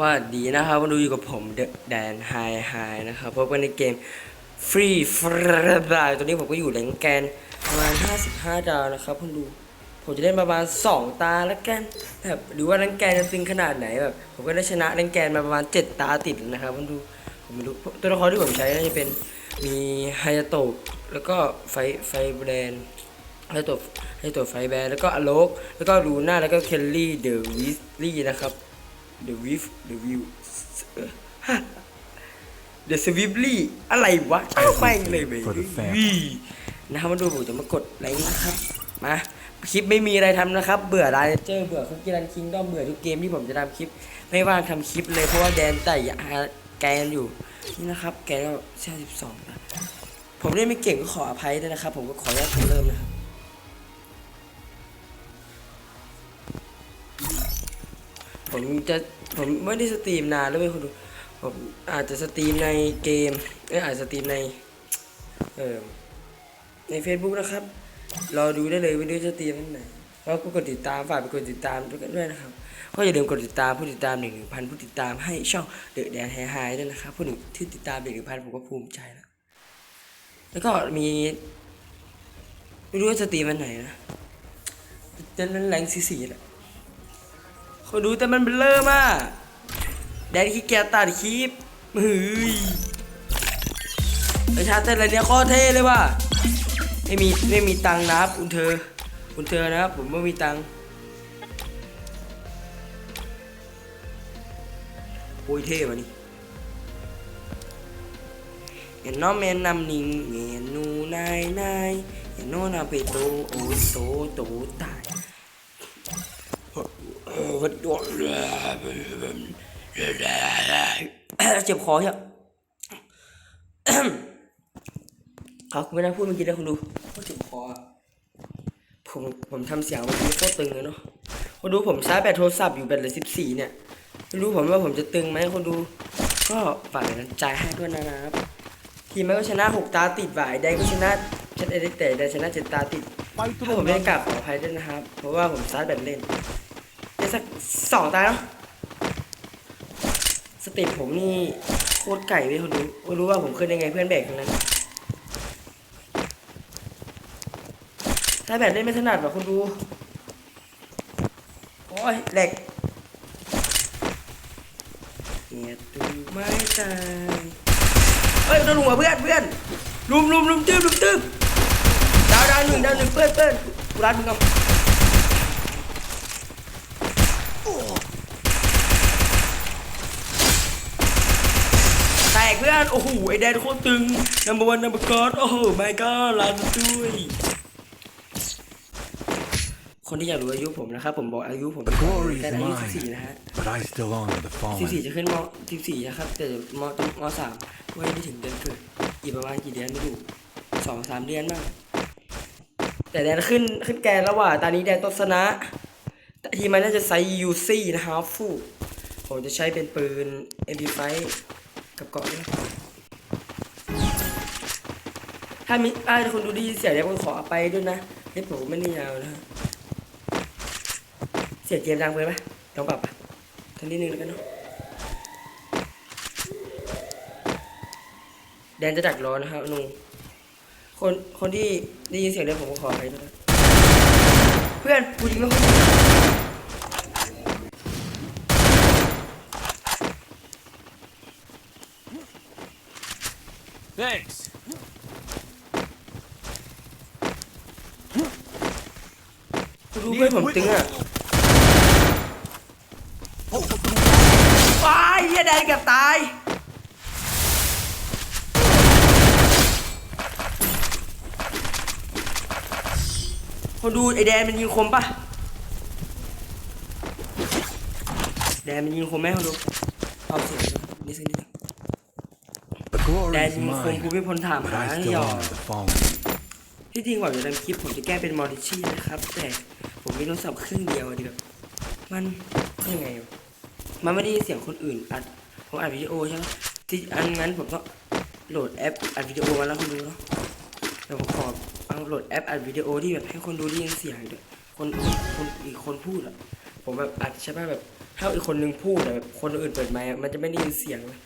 ว่าดีนะครับมาดูอยู่กับผมเดแดนไฮไฮนะครับพบกันในเกมฟรีฟร์ดาตัวนี้ผมก็อยู่แรงแกนประมาณ 55 ดาวนะครับคุณดู ผมจะเล่นประมาณ 2 ตาแล้วกันแบบหรือว่าแรงแกนจะตึงขนาดไหนแบบผมก็ได้ชนะแรงแกนมาประมาณ 7 ตาติดนะครับคุณดูผมไม่รู้ตัวละครที่ผมใช้น่าจะเป็นมีไฮยาโตะแล้วก็ไฟไฟแบรนด์ให้ตัวให้ตัวไฟแบร์แล้วก็อโลก แล้วก็ลูน่า แล้วก็เคลลี่ เดอะวิสลี่นะครับ เดอะวิฟเดอะวิวเดอะสวิฟลี่อะไรวะอ้าวไม่งเลยเบ For the fam วีนะครับมาดูผมจะมากดไลค์นะครับ มาคลิปไม่มีอะไรทำนะครับ เบื่อไลเจอร์เบื่อคุกกี้รันคิงด้อมเบื่อทุกเกมที่ผมจะทำคลิป ไม่ว่างทำคลิปเลยเพราะว่าแดนไต่หาแกนอยู่นี่นะครับ แกนก็แค่สิบสองนะผมเล่นไม่เก่งก็ขออภัยด้วยนะครับ ผมก็ขออนุญาตเริ่มนะครับ ผมจะผมไม่ได้สตรีมนานแล้วเว้ยคุณดูผมอาจจะสตรีมในเกมเอ้ยอาจจะสตรีมในเออใน Facebook นะครับ รอดูได้เลยว่าดูจะสตรีมวันไหนแล้วก็กดติดตามฝากไปกดติดตามด้วยกันด้วยนะครับก็อย่าลืมกดติดตามผู้ติดตามหนึ่งพันผู้ติดตามให้ช่องเดอะแดนไฮไฮด้วยนะครับผู้หนึ่งที่ติดตามเด็กหนึ่งพันผมก็ภูมิใจแล้วแล้วก็มีไม่รู้ว่าสตรีมวันไหนนะจะนั้นแรงสีสีแหละ คนดูแต่มันเบลอมากแดนขี้เกียจตัดคลิปเฮ้ยประชาเต้นอะไรเนี่ยโคตรเท่เลยว่ะไม่มีไม่มีตังค์นะครับคุณเธอ คุณเธอนะครับผมไม่มีตังค์โอ้ยเท่ว่ะนี่เห็นน้องแม่นำนิ่งเห็นหนูนายนายเห็นโน่นนาไปโตโอโตโตตาย เจ็บคอใช่ยเขาไม่ได้พูดเมื่อกี้นะคุณดูเขาเจ็บคอผมผมทำเสียงเมื่อกี้โคตรตึงเลยเนาะคุณดูผมชาร์จแบตโทรศัพท์อยู่แบตเหลือสิบสี่เนี่ยไม่รู้ผมว่าผมจะตึงไหมคุณดู ก็ฝากเป็นใจให้ด้วยนะครับทีมแมันก็ชนะหกตาติดว่ะไอ้แดงก็ชนะชนะได้แต่ได้ชนะเจ็ดตาติดถ้าผมไม่กลับขออภัยด้วยนะครับ เพราะว่าผมซาร์จแบตเล่น ได้สักสองตาแล้วสเต็ปผมนี่โคตรไก่เลยคนดูไม่รู้ว่าผมขึ้นยังไงเพื่อนแบกทั้งนั้น ถ้าแบตเล่นไม่ถนัดแบบคนดูโอ้ยแหลกเหียดูไม่ตายเฮ้ยโดนหัวเพื่อนเพื่อนลุมลุมลุมตื้มลุมตื้มดาวดาวหนึ่งดาวหนึ่งเพื่อนเพื่อนกูรัดมึงเอา แตกเพื่อน โอ้โห ไอแดนโคตรตึง number one number god โอ้โห my god รันด้วย คนที่อยากรู้อายุผมนะครับ ผมบอกอายุผม The glory แต่ is อายุ mine 14 นะฮะ but I still honor the สิบ fallen สี่จะขึ้นมสิบสี่นะครับแต่มต้องมสามว่าไม่ถึงเดือนเกิดอีกประมาณกี่เดือนไม่รู้สองสามเดือนบ้างแต่แดนขึ้นขึ้นแกนแล้วว่ะตอนนี้แดนต้นชนะแต่ ทีมันน่าจะใช้ยูซี่นะครับฟูผมจะใช้เป็นปืน MP5 กับเกาะด้วยถ้ามีอ้าคนดูดีเสียเดี๋ยวผมขอไปด้วยนะเฮ้ยผมไม่ได้ยาวนะเสียเกมดังไปไหมลองปรับทันนิดนึงแล้วกันเนาะแดนจะดักรอนะครับหนูคนคนที่ได้ยินเสียงเดินผมขอไปด้วยนะเพื่อนกูยิงแล้ว Thanks กูดูเพื่อน ผมตึงอะว้ายเฮียแดนเกับตาย คนดูไอแดนมันยิงคมปะแดนมันยิงคมไหมคนดูเอาเสียงนิดสัก นิด The glory Dad, is yung mine phone ko, may puntahan but ka. I still Ayaw. honor the fallen ที่จริงก่อนจะทำคลิปผมจะแก้เป็นมอริชี่นะครับ แต่ผมมีโทรศัพท์เครื่องเดียวอะดิแบบมันยังไงวะมันไม่ได้ยินเสียงคนอื่นอัดผมอัดวิดีโอใช่ไหมที่อันงั้นผมก็โหลดแอปอัดวิดีโอมาแล้วคุณดูเนาะเดี๋ยวผมขอเอาโหลดแอปอัดวิดีโอที่แบบให้คนดูได้ยินเสียงด้วยคนคนอีกคนพูดอะผมแบบอัดใช่ป่ะแบบถ้าอีกคนนึงพูดอะแบบคนอื่นเปิดไมค์อะมันจะไม่ได้ยินเสียงเลย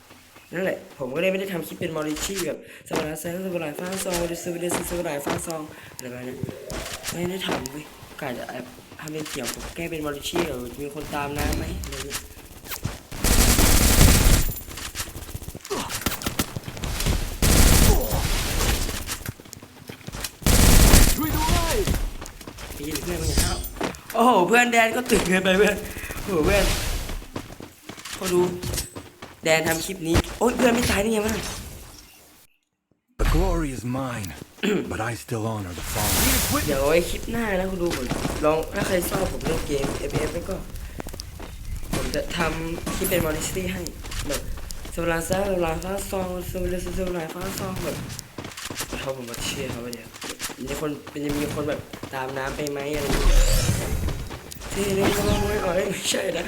นั่นแหละ ผมก็เลยไม่ได้ทำคลิปเป็นมอริชี่แบบสวัสดีแซงสวัสดีฟ้าซองดิสวิเดสสวัสดีฟ้าซองอะไรแบบนั้ไม่ได้ทำเว้ยกาจะแอบทำเป็นเกี่ยวกับแก้เป็นมอริชี่หรือมีคนตามน้ำไหมอะไรเงี้ยยินเพื่อนมันอย่างเท้าโอ้โห เพื่อนแดนก็ตื่นเกินไปเพื่อนโอ้โหเพื่อนเขาดู แดนทำคลิปนี้ โอ๊ยเพื่อนไม่ตายได้ไงวะ The glory is mine, but I still honor the fallen. เดี๋ยวเอาไว้คลิปหน้านะคุณดูผมลองถ้าใครชอบผมเล่นเกม F F แล้วก็ ผมจะทำคลิปเป็นมอนิสตี้ให้แบบสวลาซ่าสวลาฟ้าซองสวลาสวลาฟ้าซองแบบเขาผมมาเชื่อเขาไปเนี่ยมีคนเป็นจะมีคนแบบตามน้ำไปไหมอะไรอย่างเงี้ยที่นี่ก็ไม่อ๋อยไม่ใช่นะ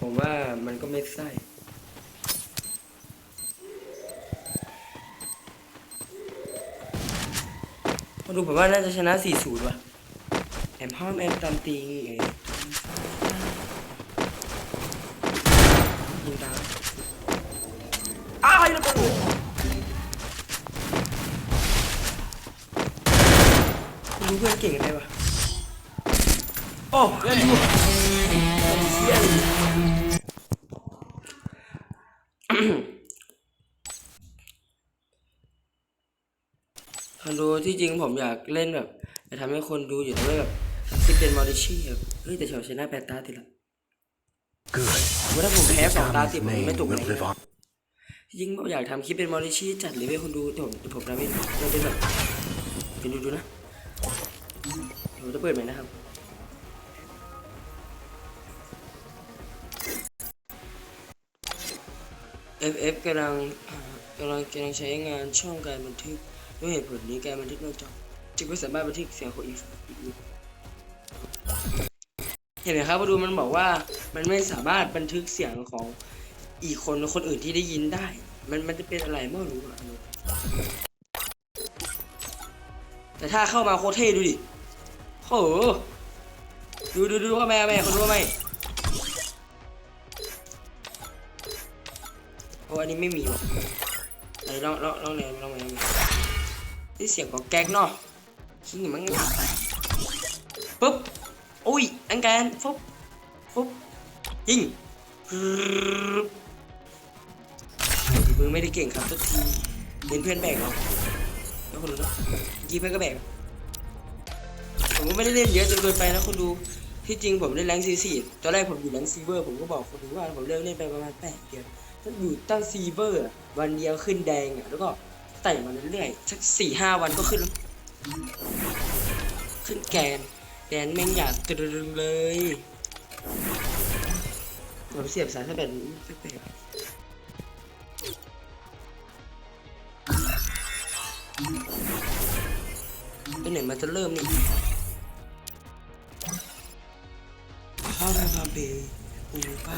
ผม ว่ามันก็ไม่ใช่มาดูผมว่าน่าจะชนะ 4-0 ว่ะ แอมห้อมแอมตามตีไงยิงดาวอ้าวแล้วก็ดูเพื่อนเก่งกันได้ปะโอ้เพื่อนดูเชี่ยเลยคนดู ที่จริงผมอยากเล่นแบบจะทำให้คนดูอยู่นะว่าแบบที่เป็นมอริชี่แบบเฮ้ยแต่เฉาชนะแปดตาติดละ Good. ว่าถ้าผมแพ้สองตา Tommy's ติดผมไม่ name ตกเล will ย live on. จริงๆผมอยากทำคลิปเป็นมอริชี่จัดเลยเว้ยคนดูแต่ผมแต่ผมทำไม่มันเป็นแบบเป็นดูดูนะผมจะเปิดไหมนะครับ FF กำลังอ่ากำลังกำลังใช้งานช่องการบันทึก ด้วยเหตุผลนี้การบันทึกนอกจอจึงไม่สามารถบันทึกเสียงของอีกเห็นไหมครับมาดูมันบอกว่ามันไม่สามารถบันทึกเสียงของอีกคนคนอื่นที่ได้ยินได้ มันมันจะเป็นอะไรไม่รู้อะแต่ถ้าเข้ามาโคตรเท่ดูดิโหดูดูดูว่าแม่แม่คนรู้ว่าไหมโอ้อันนี้ไม่มีว่ะไหนลองลองลองไหนลองไหนลองไหน นี่เสียงของแก๊กเนาะคิงมันงับปุ๊บอุ้ยอังแกนฟุ๊บฟุ๊บยิงมือไม่ได้เก่งครับทุกทีเห็นเพื่อนแบกเหรอแล้วคนดูเนาะเมื่อกี้เพื่อนก็แบกผมก็ไม่ได้เล่นเยอะจนเกินไปนะคุณดูที่จริงผมเล่นแรงซีซีตอนแรกผมอยู่แรงซีเวอร์ผมก็บอกคนดูว่าผมเลิกเล่นไปประมาณแปดเดือนถ้าอยู่ตั้งซีเวอร์วันเดียวขึ้นแดงอะแล้วก็ ไต่มาเรื่อยๆสักสี่ห้าวันก็ขึ้นแล้วขึ้นแกนแดนแม่งอยากตรึงเลยผมเสียบสายถ้าแบบนี้แปลกๆไปไหนมันจะเริ่มนี่ข้าไปพาเบปูไป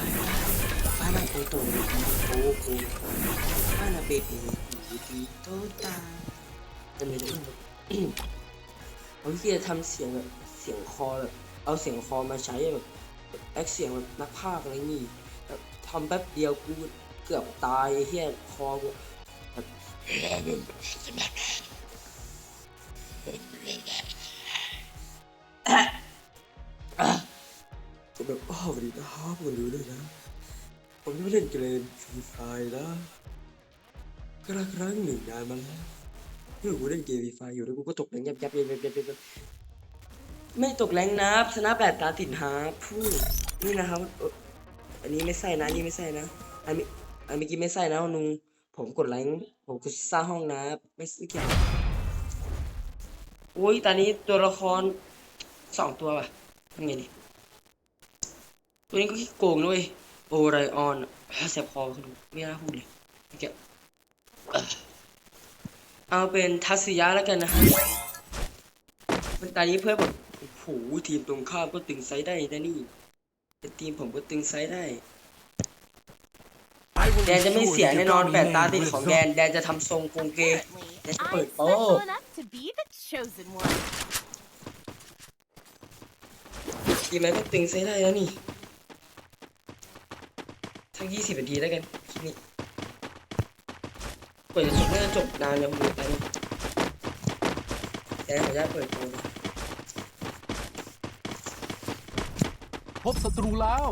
ไปไปโตโตโตโตไปนะเบบีดีดี โตตาจะไม่ได้ผมที่จะทำเสียงแบบเสียงคอแบบเอาเสียงคอมาใช้แบบแอคเสียงแบบนักพากอะไรนี่แบบทำแป๊บเดียวกูเกือบตายเฮียคอกูแบบจะแบบอ้าวสวัสดีนะครับผมรู้เลยนะผมไม่เล่นเกมฟรีไฟนะ ครั้งครั้งหนึ่งนานมาแล้วเมื่อกูเล่นเกมฟรีไฟอยู่แล้วกูก็ตกแรงยับยับยับยับยับยับยับไม่ตกแรงนับชนะแปดตาติดหาพูดนี่นะครับอันนี้ไม่ใช่นะอันนี้ไม่ใช่นะอันนี้อันเมื่อกี้ไม่ใช่นะนุงผมกดแรงผมกดสร้างห้องนะไม่ไม่เกี่ยวโอ้ยตอนนี้ตัวละครสองตัวว่ะทำไงดีตัวนี้ก็ขี้โกงด้วยโอไรออนแสบคอเขาดูไม่น่าพูดเลยเมื่อกี้เอ่ เอาเป็นทัศยะแล้วกันนะฮะมันตอนนี้เพื่อนผมโอ้โหทีมตรงข้ามก็ตึงไซส์ได้นะนี่แต่ทีมผมก็ตึงไซส์ได้ I will แดนจะไม่ ensure เสีย that แน่ your นอน Tommy แปดตา name ติด lives ของ on. แดนแดนจะทำทรงโกงเก Apparently, Let's I'm put it- special oh. enough to be the chosen one. ทีมไหนก็ตึงใช้ได้แล้วนี่ทั้งยี่สิบนาทีแล้วกันคลิปนี้ เปิดจะจบน่าจะจบนานแล้วคุณดูตอนนี้แต่ขออนุญาตเปิดโปรนะพบศัตรูแล้ว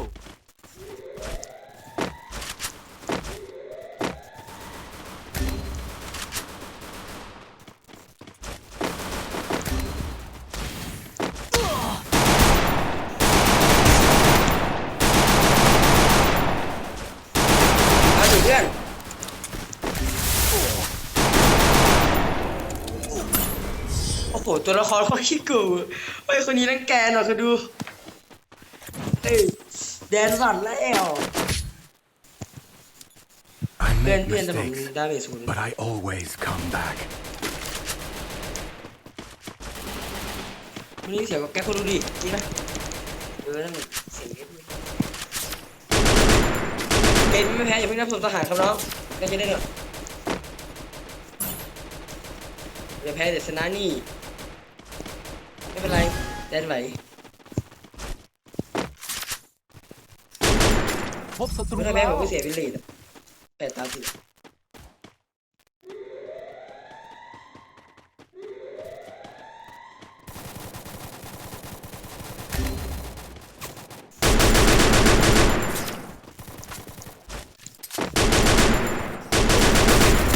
เอาดิเพื่อน โอ้โห ตัวละครเขาขี้กูเฮ้ยคนนี้นั่งแกนหรอคือดูเฮ้ยแดนสั่นแล้ว I เพื่อน make เพื่อนแต่ผม mistakes, ดาเมจศูนย์ but I always come back. วันนี้เสียงกับแก๊กคนดูดิจริงนะเออนั่นแหละเสียงเอฟเกมไม่แพ้อย่าเพิ่งนับสมทหารครับน้องได้จะได้เหรออย่าแพ้เดี๋ยวชนะนี่ไม่ เป็นไรแดนไหวพบศัตรูไม่ได้แล้แพ้ผวมก็เสียวิลลีดอะแปดตาสิบ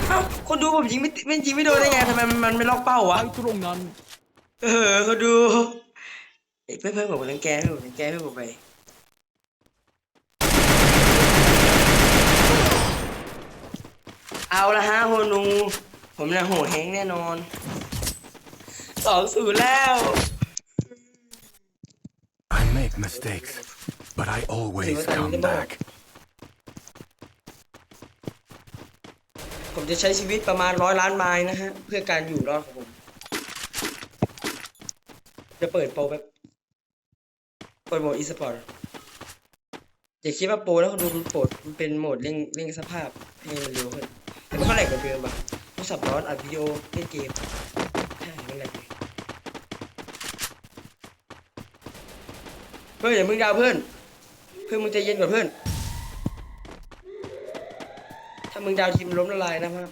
เอ้าคนดูผมยิงไม่ไม่ยิงไม่โดนได้ไงทำไมมันมันไม่ล็อกเป้าวะไปตรงนั้น เออเขาดู เอ้ยเพื่อนเพื่อนผมรังแกเพื่อนผมรังแกเพื่อนผมไปเอาละฮะโฮนู ผมนะโหดแฮงแน่นอนสองศูนย์แล้ว I make mistakes, but I always come back. ผมจะใช้ชีวิตประมาณร้อยล้านไมล์นะฮะ เพื่อการอยู่รอดของผม จะเปิดโปรแบบ เปิดโหมดอีสปอร์ตอย่าคิดว่าโปรแล้วคนดูดูโปรมันเป็นโหมดเร่งเร่งสภาพให้มันเร็วขึ้นแต่มันก็แหลกกว่าเดิมป่ะโทรศัพท์ร้อนอัดวิดีโอเล่นเกมใช่ไม่แหลกเลยเพื่อนอย่ามึงดาวเพื่อนเพื่อนมึงใจเย็นก่อนเพื่อน ถ้ามึงดาวทีมล้มละลายนะครับ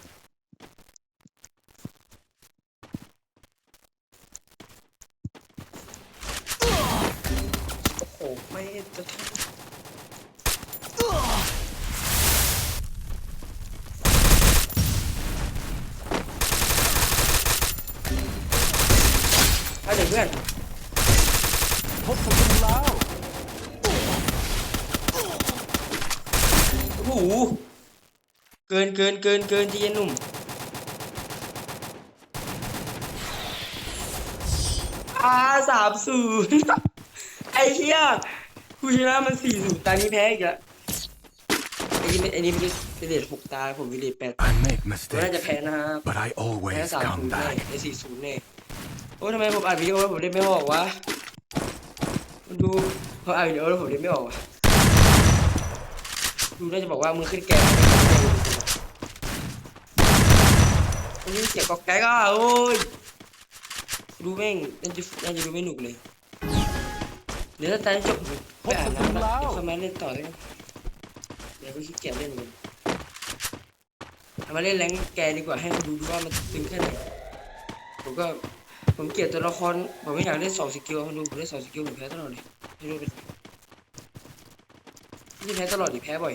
โอ้โห ไม่จะทำเอาเดี๋ยวเพื่อนพบศัตรูแล้วโอ้โหเกินเกินเกินเกินที่เย็นหนุ่มอาสามศูนย์ไอ้เหี้ยกูชนะมันสี่ศูนย์ตานี้แพ้อีกแล้วไอ้นี่ไม่ไอ้นี่ไม่ได้เลทหกตาผมวิเลทแปด I make ผมน่าจะ mistakes, แพ้นะครับ but I แพ้ always สามศู come นย์แน่ back. ไอ้สี่ศูนย์แน่ โอ้ทำไมผมอ่านวิดีโอแล้วผมเล่นไม่ออกวะดูเขาอ่านวิดีโอแล้วผมเล่นไม่ออกวะดูน่าจะบอกว่ามึงขึ้นแกงมันยินเสียงกอกแก๊กอะโอ้ยดูแม่งน่าจะน่าจะดูไม่หนุกเลยเดี๋ยวถ้าตอนจบไปอ่านน้ำแล้วเดี๋ยวค่อยมาเล่นต่อเลยเดี๋ยวก็ขี้เกียจเล่นเหมือนกันเอามาเล่นแรงแกดีกว่าให้เขาดูดูว่ามันตึงแค่ไหนผมก็ ผมเกลียดตัวละคร ผมไม่อยากเล่นสองสกิลคนดูผมเล่นสองสกิลผมแพ้ตลอดเลยไม่รู้เป็นไม่แพ้ตลอดดิแพ้บ่อย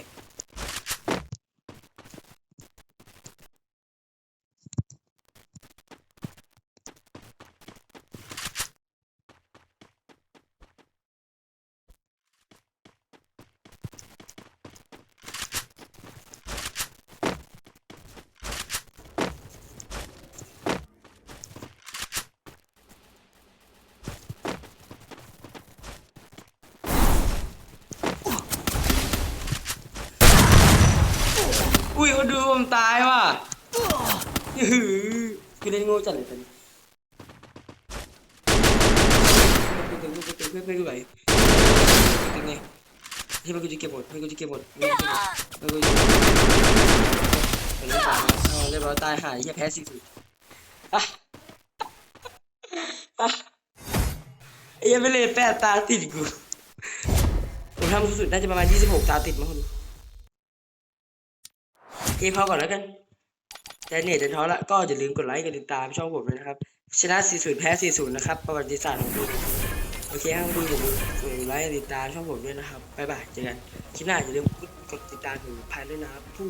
ผมตายว่ะอื้อหือคือเล่นโง่จัดเลยตอนนี้เพื่อนเพื่อนเพื่อนเพื่อนเพื่อนดูไหวเป็นไงที่มันกูจะเก็บหมดเพื่อนกูจะเก็บหมดเพื่อนกูจะเก็บหมดเพื่อนกูจะเป็นลูกสาวเอาเรียบร้อยตายหายอย่าแพ้สิสุดอะอะไอ้ยังไม่เลยแปดตาติดกูผมทำสุดๆน่าจะประมาณ 26 ตาติดมั้งคน ดูโอเคพอก่อนแล้วกันแต่เนี่ยจะท้อละก็อย่าลืมกดไลค์กดติดตามช่องผมด้วยนะครับ ชนะ 40 แพ้ 40 นะครับ ประวัติศาสตร์ของดูโอเคครับดูอย่าลืมกดไลค์กดติดตามช่องผมด้วยนะครับบ๊ายบายเจอกันคลิปหน้าอย่าลืมกดติดตามถึงพันด้วยนะครับผู้